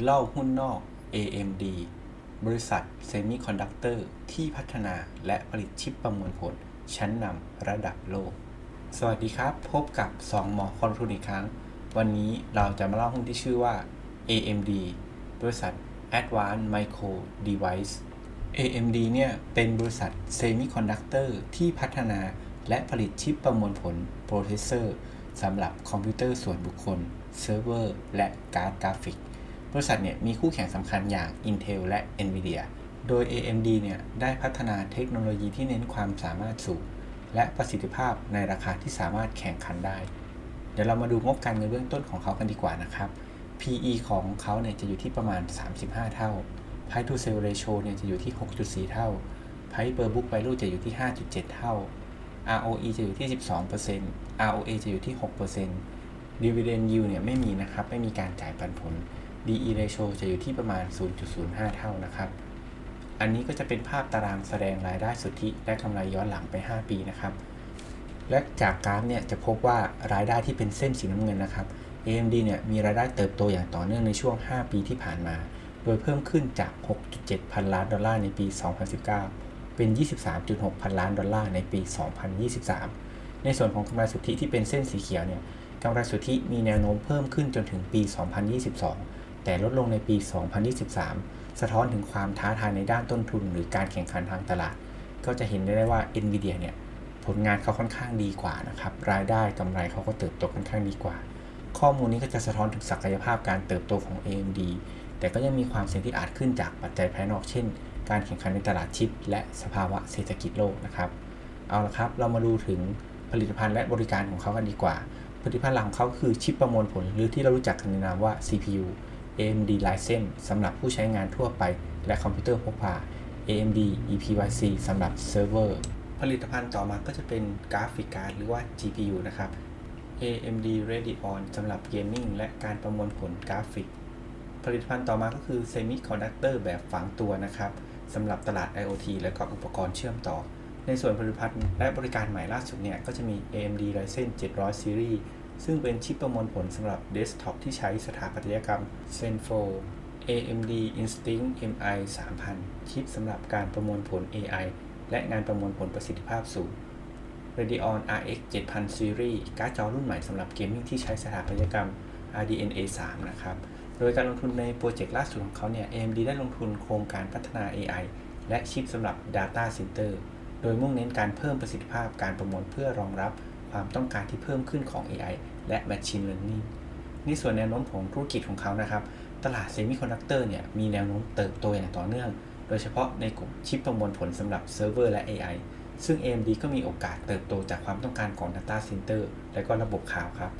เล่าหุ้นนอก AMD บริษัทเซมิคอนดักเตอร์ที่พัฒนาและผลิตชิปประมวลผล ชั้นนำระดับโลก สวัสดีครับ พบกับ 2 หมอคอนทุนอีกครั้ง วันนี้เราจะมาเล่าหุ้นที่ชื่อว่า AMD บริษัท Advanced Micro Device AMD เนี่ยเป็นบริษัทเซมิคอนดักเตอร์ที่พัฒนาและผลิตชิปประมวลผลโปรเซสเซอร์สำหรับคอมพิวเตอร์ส่วนบุคคล เซิร์ฟเวอร์ และการ์ดกราฟิก บริษัทเนี่ยมีคู่แข่งสำคัญอย่าง Intel และ Nvidia โดย AMD เนี่ยได้พัฒนาเทคโนโลยีที่เน้นความสามารถสูง และประสิทธิภาพในราคาที่สามารถแข่งขันได้ เดี๋ยวเรามาดูงบการเงินเบื้องต้นของเขากันดีกว่านะครับ PE ของเขาเนี่ยจะอยู่ที่ประมาณ 35 เท่า Price to Sale Ratio เนี่ยจะอยู่ที่ 6.4 เท่า Price per book value จะอยู่ที่ 5.7 เท่า ROE จะอยู่ที่ 12% ROA จะอยู่ที่ 6% Dividend Yield เนี่ยไม่มีนะครับ ไม่มีการจ่ายปันผล DE ratio จะอยู่ที่ประมาณ 0.05 เท่านะครับ อันนี้ก็จะเป็นภาพตารางแสดงรายได้สุทธิและกำไรย้อนหลังไป 5 ปีนะครับ และจากกราฟเนี่ยจะพบว่ารายได้ที่เป็นเส้นสีน้ำเงินนะครับ AMD เนี่ยมีรายได้เติบโตอย่างต่อเนื่องในช่วง 5 ปีที่ผ่านมา โดยเพิ่มขึ้นจาก 6.7 พันล้านดอลลาร์ในปี 2019 เป็น 23.6 พันล้านดอลลาร์ในปี 2023 ในส่วนของกำไรสุทธิที่เป็นเส้นสีเขียวเนี่ยกำไรสุทธิมีแนวโน้มเพิ่มขึ้นจนถึงปี 2022 แต่ลดลงในปี 2023 สะท้อนถึงความท้าทายในด้านต้นทุน หรือการแข่งขันทางตลาด ก็จะเห็นได้ว่า NVIDIA เนี่ยผลงานเขาค่อนข้างดีกว่านะครับรายได้กำไรเขาก็เติบโตค่อนข้างดีกว่า ข้อมูลนี้ก็จะสะท้อนถึงศักยภาพการเติบโตของ AMD แต่ก็ยังมีความเสี่ยงที่อาจขึ้นจากปัจจัยภายนอกเช่น การแข่งขันในตลาดชิป และสภาวะเศรษฐกิจโลกนะครับเอาละครับ เรามาดูถึงผลิตภัณฑ์และบริการของเขากันดีกว่า ผลิตภัณฑ์หลักของเขาคือชิปประมวลผล หรือที่เรารู้จักกันในนามว่า CPU AMD Ryzen สำหรับผู้ใช้งานทั่วไป และคอมพิวเตอร์พกพา AMD EPYC สำหรับเซิร์ฟเวอร์ ผลิตภัณฑ์ต่อมาก็จะเป็นกราฟิกการ์ดหรือว่า GPU นะครับ AMD Radeon สำหรับเกมมิ่งและการประมวลผลกราฟิก ผลิตภัณฑ์ต่อมาก็คือ Semiconductor แบบฝังตัวนะครับสำหรับตลาด IoT และก็อุปกรณ์เชื่อมต่อ ในส่วนผลิตภัณฑ์และบริการใหม่ล่าสุดเนี่ยก็จะมี AMD Ryzen 700 Series ซึ่งเป็นชิปประมวลผลสำหรับเดสก์ท็อปที่ใช้สถาปัตยกรรม Zenfo AMD Instinct MI 3000 ชิปสำหรับการประมวลผล AI และงานประมวลผลประสิทธิภาพสูง Radeon RX 7000 Series การ์ดจอรุ่นใหม่สำหรับเกมมิ่งที่ใช้สถาปัตยกรรม RDNA 3 นะครับ โดยการลงทุนในโปรเจกต์ล่าสุดของเขาเนี่ย AMD ได้ลงทุนโครงการพัฒนา AI และชิปสำหรับ Data Center โดยมุ่งเน้นการเพิ่มประสิทธิภาพการประมวลเพื่อรองรับ ความต้องการที่เพิ่มขึ้นของ AI และ Machine Learning นี่ส่วนแนวโน้มของธุรกิจของเขานะครับ ตลาดเซมิคอนดักเตอร์เนี่ยมีแนวโน้มเติบโตอย่างต่อเนื่อง โดยเฉพาะในกลุ่มชิปประมวลผลสำหรับเซิร์ฟเวอร์และ AI ซึ่ง AMD ก็มีโอกาสเติบโตจากความต้องการของ Data Center และก็ระบบข่าวครับ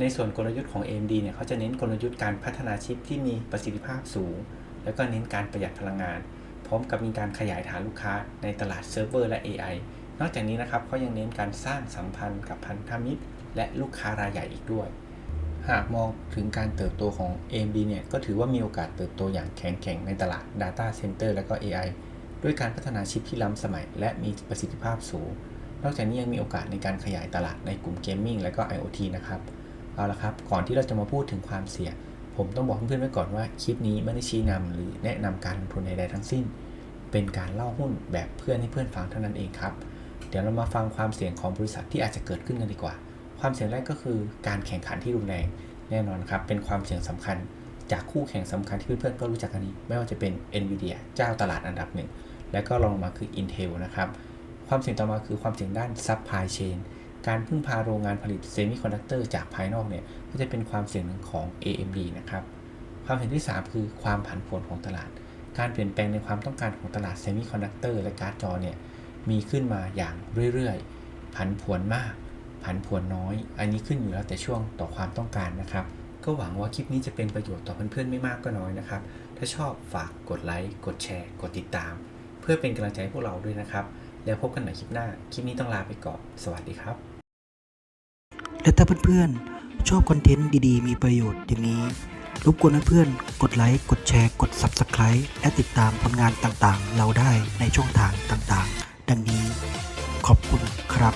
ในส่วนกลยุทธ์ของ AMD เนี่ยเขาจะเน้นกลยุทธ์การพัฒนาชิปที่มีประสิทธิภาพสูง แล้วก็เน้นการประหยัดพลังงาน พร้อมกับมีการขยายฐานลูกค้าในตลาดเซิร์ฟเวอร์และ AI นอกจากนี้นะครับเขายังเน้นการสร้างสัมพันธ์กับพันธมิตร และลูกค้ารายใหญ่อีกด้วย หากมองถึงการเติบโตของ AMD เนี่ยก็ถือว่ามีโอกาสเติบโตอย่างแข็งแกร่งในตลาด Data Center และก็ AI ด้วยการพัฒนาชิปที่ล้ำสมัย และมีประสิทธิภาพสูง นอกจากนี้ยังมีโอกาสในการขยายตลาดในกลุ่มเกมมิ่งและก็ IoT นะครับ เอาละครับ ก่อนที่เราจะมาพูดถึงความเสี่ยง ผมต้องบอกเพื่อนๆไว้ก่อนว่าคลิปนี้ไม่ได้ชี้นำหรือแนะนำการลงทุนใดๆทั้งสิ้น เป็นการเล่าหุ้นแบบเพื่อนให้เพื่อนฟังเท่านั้นเองครับ ดี๋ยวเรามาฟังความเสี่ยงของบริษัทที่อาจจะเกิดขึ้นกันดีกว่า ความเสี่ยงแรกก็คือการแข่งขันที่รุนแรงแน่นอนครับ เป็นความเสี่ยงสำคัญ จากคู่แข่งสำคัญที่เพื่อนๆก็รู้จักกันนี้ ไม่ว่าจะเป็น NVIDIA เจ้าตลาดอันดับหนึ่ง และก็รองลงมาคือ Intel นะครับ ความเสี่ยงต่อมาคือความเสี่ยงด้าน supply chain การพึ่งพาโรงงานผลิตเซมิคอนดักเตอร์จากภายนอกเนี่ยก็จะเป็นความเสี่ยงหนึ่งของ AMD นะครับ ความเสี่ยงที่ 3 คือความผันผวนของตลาด การเปลี่ยนแปลงในความต้องการของตลาดเซมิคอนดักเตอร์และการ์ดจอเนี่ย มีขึ้นมาอย่างเรื่อยๆ ผันผวนมาก ผันผวนน้อย อันนี้ขึ้นอยู่แล้วแต่ช่วงต่อความต้องการนะครับ ก็หวังว่าคลิปนี้จะเป็นประโยชน์ต่อเพื่อนๆไม่มากก็น้อยนะครับ ถ้าชอบฝากกดไลค์ กดแชร์ กดติดตาม เพื่อเป็นกำลังใจให้พวกเราด้วยนะครับ แล้วพบกันใหม่คลิปหน้า คลิปนี้ต้องลาไปก่อน สวัสดีครับ และถ้าเพื่อนๆ ชอบคอนเทนต์ดีๆ มีประโยชน์อย่างนี้ รบกวนเพื่อนๆ กดไลค์ กดแชร์ กด Subscribe และติดตามผลงานต่างๆ เราได้ในช่องทางต่างๆ ดังนี้ขอบคุณครับ